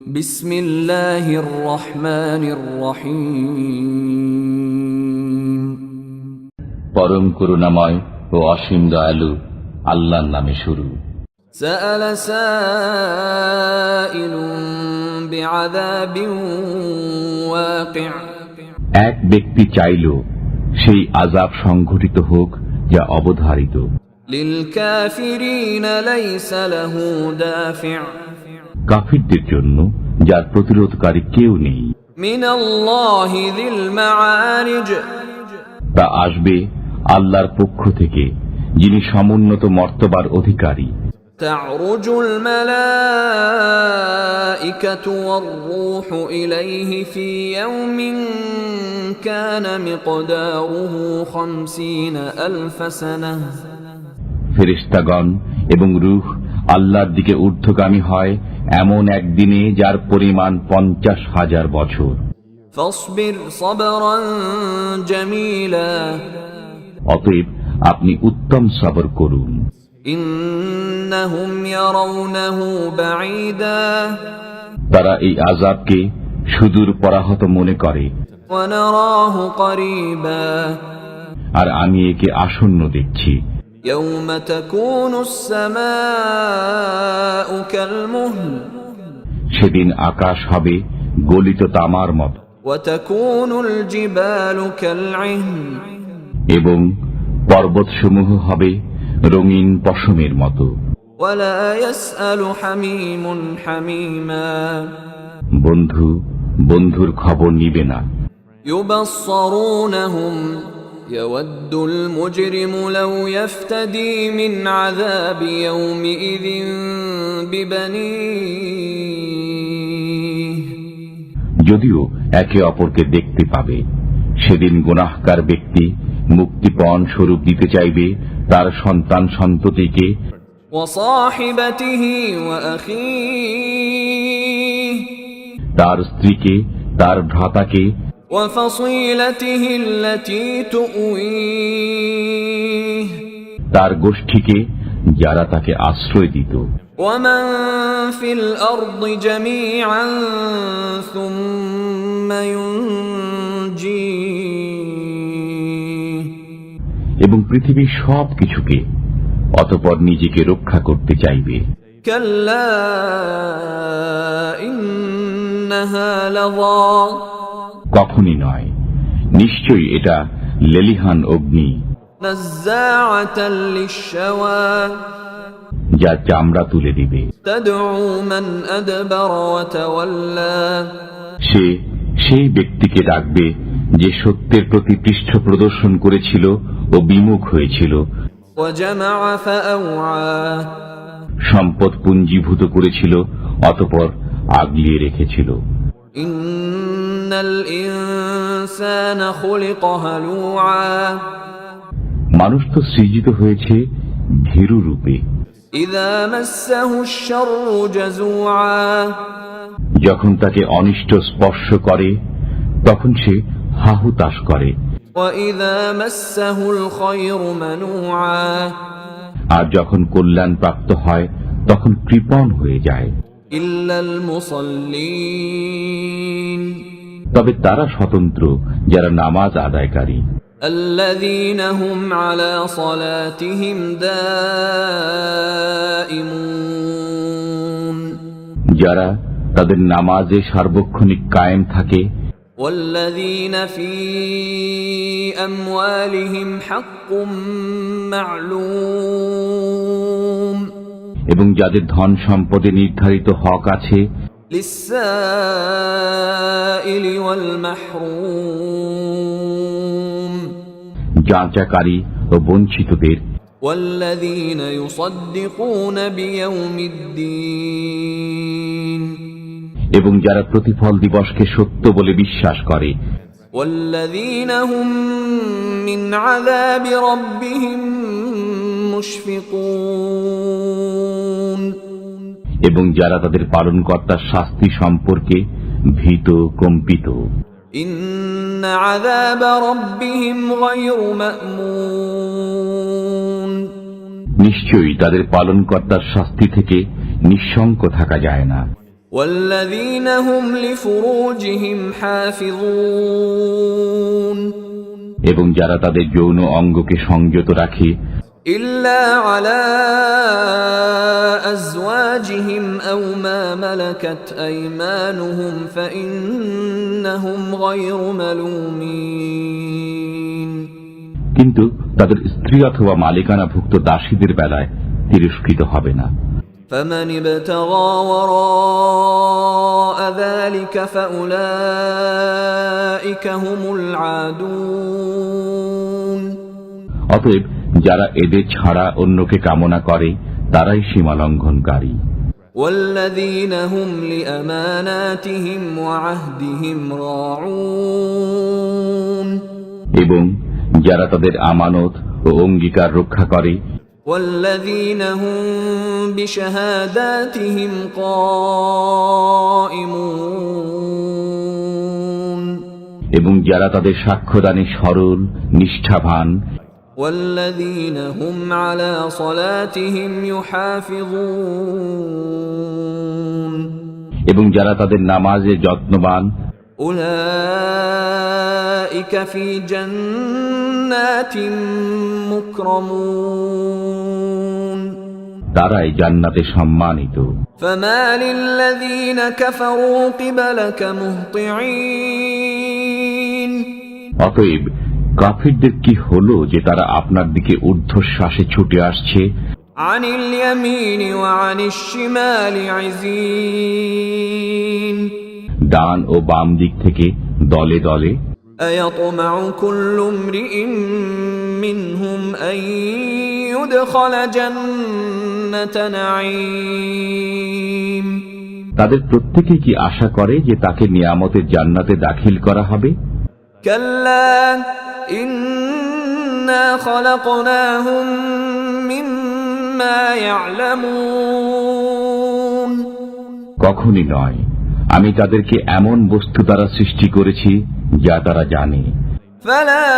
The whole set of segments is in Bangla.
بسم الله الرحمن الرحيم পরম করুণাময় ও অসীম দয়ালু আল্লাহর নামে শুরু سأل سائل بعذاب واقع এক ব্যক্তি চাইল সেই আজাব সংঘটিত হোক যা অবধারিত للكافرين ليس له دافع কাফিরদের জন্য যার প্রতিরোধকারী কেউ নেই من الله ذي المعارج তা আসবে আল্লাহর পক্ষ থেকে যিনি সমুন্নত মর্তবার অধিকারী تعرج الملائكة والروح إليه في يوم كان مقداره خمسين ألف سنة ফেরেশতাগণ এবং রূহ আল্লাহর দিকে ঊর্ধ্বগামী হয় এমন একদিনে যার পরিমাণ পঞ্চাশ হাজার বছর। অতএব আপনি উত্তম সবর করুন। তারা এই আজাবকে সুদূর পরাহত মনে করে। আর আমি একে আসন্ন দেখছি। يوم تكون السماء كالمهل সেদিন আকাশ হবে গলিত তামার মত وتكون الجبال كالعهن এবং পর্বতসমূহ হবে রঙিন পশমের মতো ولا يسأل حميم حميما বন্ধু বন্ধুর খবর নিবে না يبصرونهم يود المجرم لو يفتدي من عذاب يومئذ ببنيه যদিও একে অপরকে দেখতে পাবে সেদিন গুনাহকার ব্যক্তি মুক্তিপণ স্বরূপ দিতে চাইবে তার সন্তান সন্ততিকে وصاحبته وأخيه তার স্ত্রীকে তার ভ্রাতাকে وفصيلته التي تؤويه তার গোষ্ঠীকে যারা তাকে আশ্রয় দিত ومن في الأرض جميعا ثم ينجيه এবং পৃথিবীর সব কিছুকে অতপর নিজেকে রক্ষা করতে চাইবে كلا إنها لظى কখনই নয়। নিশ্চয়ই এটা লেলিহান অগ্নি। যা চামড়া তুলে দিবে। সে সেই ব্যক্তিকে ডাকবে যে সত্যের প্রতি পৃষ্ঠ প্রদর্শন করেছিল ও বিমুখ হয়েছিল। সম্পদ পুঞ্জীভূত করেছিল অতপর আগলিয়ে রেখেছিল। ইন্ন মানুষ তো সৃজিত হয়েছে ভীরু রূপে। যখন তাকে অনিষ্ট স্পর্শ করে তখন সে হাহুতাস করে। আর যখন কল্যাণ প্রাপ্ত হয় তখন কৃপণ হয়ে যায়। ইল্লাল মুসল্লিন। তবে তারা স্বতন্ত্র যারা নামাজ আদায়কারী الذين هم على صلاتهم دائمون যারা তাদের নামাজে সার্বক্ষণিক কায়েম থাকে والذين في أموالهم حق معلوم এবং যাদের ধন সম্পদে নির্ধারিত হক আছে للسائل والمحروم যাচাকারী ও বঞ্চিতদের والذين يصدقون بيوم الدين এবং যারা প্রতিফল দিবসকে সত্য বলে বিশ্বাস করে والذين هم من عذاب ربهم مشفقون এবং যারা তাদের পালন কর্তার শাস্তি সম্পর্কে ভীত কম্পিত। নিশ্চয়ই তাদের পালন কর্তার শাস্তি থেকে নিঃশঙ্ক থাকা যায় না। এবং যারা তাদের যৌন অঙ্গকে সংযত রাখে إلا على أزواجهم أو ما ملكت أيمانهم فإنهم غير ملومين কিন্তু তাদের স্ত্রী অথবা মালিকানাভুক্ত দাসীদের বেলায় তিরস্কৃত হবে না فمن ابتغى وراء ذلك فأولئك هم العادون অতএব যারা এদের ছাড়া অন্যকে কামনা করে তারাই সীমালঙ্ঘনকারী والذين هم لأماناتهم وعهدهم راعون এবং যারা তাদের আমানত ও অঙ্গীকার রক্ষা করে والذين هم بشهاداتهم قائمون এবং যারা তাদের সাক্ষ্যদানে সরল নিষ্ঠাবান والذين هم على صلاتهم يحافظون এবং যারা তাদের নামাজে যত্নবান أولئك في جنات مكرمون তারাই জান্নাতে সম্মানিত فما للذين كفروا قبلك مهطعين অতএব কাফিরদের কি হলো যে তারা আপনার দিকে ঊর্ধ্বশ্বাসে ছুটে আসছে عن اليمين وعن الشمال عزين ডান ও বাম দিক থেকে দলে দলে أيطمع كل امرئ منهم أن يدخل جنة نعيم তাদের প্রত্যেকেই কি আশা করে যে তাকে নিয়ামতের জান্নাতে দাখিল করা হবে كلا إنا خلقناهم مما يعلمون কখনই নয় আমি তাদেরকে এমন বস্তু দ্বারা সৃষ্টি করেছি যা তারা জানে فلا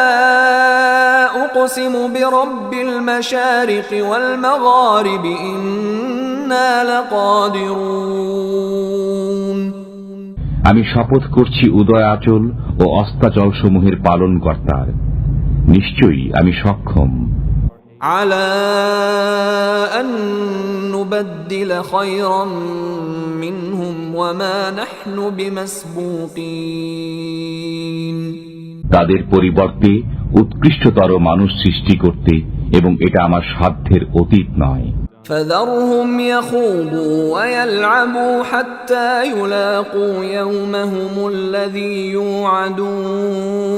أقسم برب المشارق والمغارب إنا لقادرون আমি শপথ করছি উদয় আচল ও অস্তাচল সমূহের পালন কর্তার নিশ্চয়ই আমি সক্ষম على أن نبدل خيرا منهم وما نحن بمسبوقين তাদের পরিবর্তে উৎকৃষ্টতর মানুষ সৃষ্টি করতে এবং এটা আমার সাধ্যের অতীত নয় فذرهم يخوضوا ويلعبوا حتى يلاقوا يومهم الذي يوعدون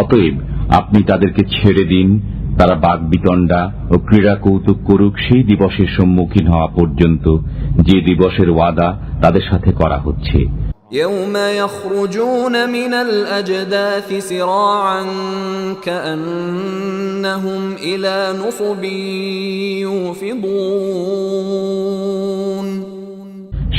অতএব আপনি তাদেরকে ছেড়ে দিন তারা বাগবিতণ্ডা ও ক্রীড়া কৌতুক করুক সেই দিবসের সম্মুখীন হওয়া পর্যন্ত যে দিবসের ওয়াদা তাদের সাথে করা হচ্ছে يوم يخرجون من الأجداث سراعا كأنهم إلى نصب يوفضون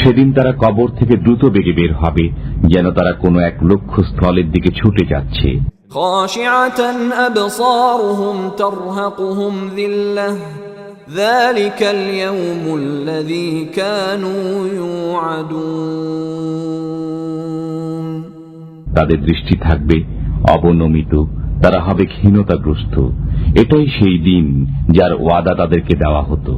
সেদিন তারা কবর থেকে দ্রুত বেগে বের হবে যেন তারা কোনো এক লক্ষ্যস্থলের দিকে ছুটে যাচ্ছে خاشعة أبصارهم ترهقهم ذلة ذلك اليوم الذي كانوا يوعدون তাদের দৃষ্টি থাকবে অবনমিত তারা হবে ক্ষীণতাগ্রস্ত এটাই সেই দিন যার ওয়াদা তাদেরকে দেওয়া হতো